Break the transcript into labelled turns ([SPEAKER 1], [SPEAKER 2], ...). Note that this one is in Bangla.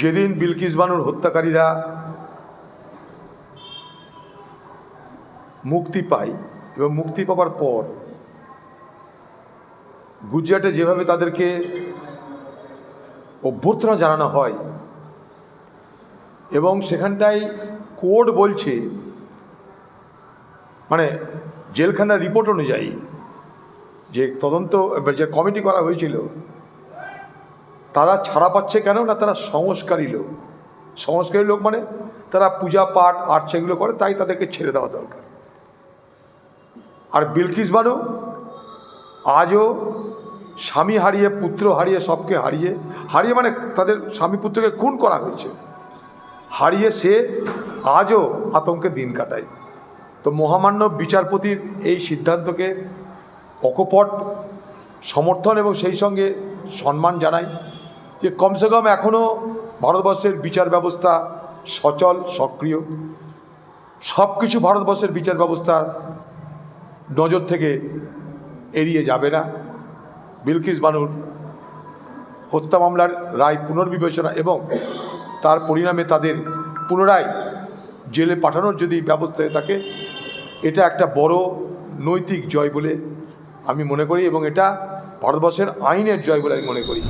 [SPEAKER 1] যেদিন বিলকিস বানুর হত্যাকারীরা মুক্তি পায়, এবং মুক্তি পাওয়ার পর গুজরাটে যেভাবে তাদেরকে অভ্যর্থনা জানানো হয়, এবং সেখানটায় কোর্ট বলছে মানে জেলখানার রিপোর্ট অনুযায়ী যে তদন্ত যে কমিটি করা হয়েছিল তারা ছাড়া পাচ্ছে কেন না তারা সংস্কারী লোক? সংস্কারী লোক মানে তারা পূজা পাঠ, আর্ট সেগুলো করে, তাই তাদেরকে ছেড়ে দেওয়া দরকার। আর বিলকিস বানু, আজও স্বামী হারিয়ে, পুত্র হারিয়ে, সবকে হারিয়ে হারিয়ে মানে তাদের স্বামী পুত্রকে খুন করা হয়েছে। হারিয়ে সে আজও আতঙ্কে দিন কাটায়। তো মহামান্য বিচারপতির এই সিদ্ধান্তকে অকপট সমর্থন এবং সেই সঙ্গে সম্মান জানাই যে কমসে কম এখনও ভারতবর্ষের বিচার ব্যবস্থা সচল, সক্রিয়। সব কিছু ভারতবর্ষের বিচার ব্যবস্থার নজর থেকে এড়িয়ে যাবে না। বিলকিস বানুর হত্যা মামলার রায় পুনর্বিবেচনা এবং তার পরিণামে তাদের পুনরায় জেলে পাঠানোর যদি ব্যবস্থা থাকে, এটা একটা বড় নৈতিক জয় বলে আমি মনে করি এবং এটা ভারতবর্ষের আইনের জয় বলে আমি মনে করি।